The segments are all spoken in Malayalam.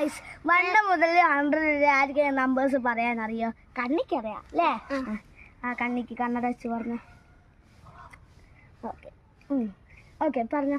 ഗൈസ് വണ്ട മുതൽ ഹൺഡ്രഡ് വരെ ആയിരിക്കും നമ്പേഴ്സ് പറയാൻ അറിയോ കണ്ണിക്ക് അറിയാം അല്ലേ ആ കണ്ണിക്ക് കണ്ണട വെച്ച് പറഞ്ഞു ഓക്കെ ഓക്കെ പറഞ്ഞു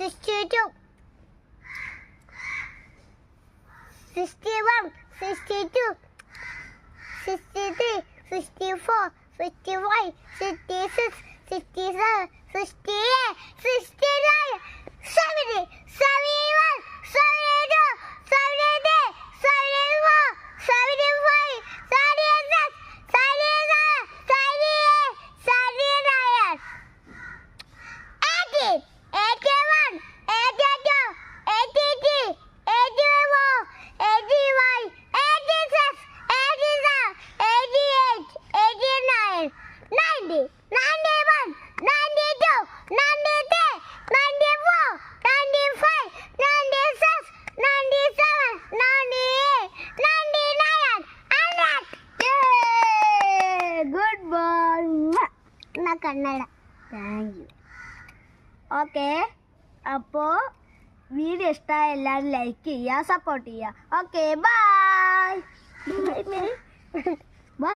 62, 61, 62, 63, 64, 65, 66, 67, 68. 90 91 92 93 94 95 96 97 98 99 alright good boy 나 Kannada thank you okay அப்போ ਵੀਡੀਓ ಇಷ್ಟ ಆಯ್ たら ಲೈಕ್ ಇಯಾ ಸಪೋರ್ಟ್ ಇಯಾ ಓಕೆ ಬೈ ಬೈ ಮೇರಿ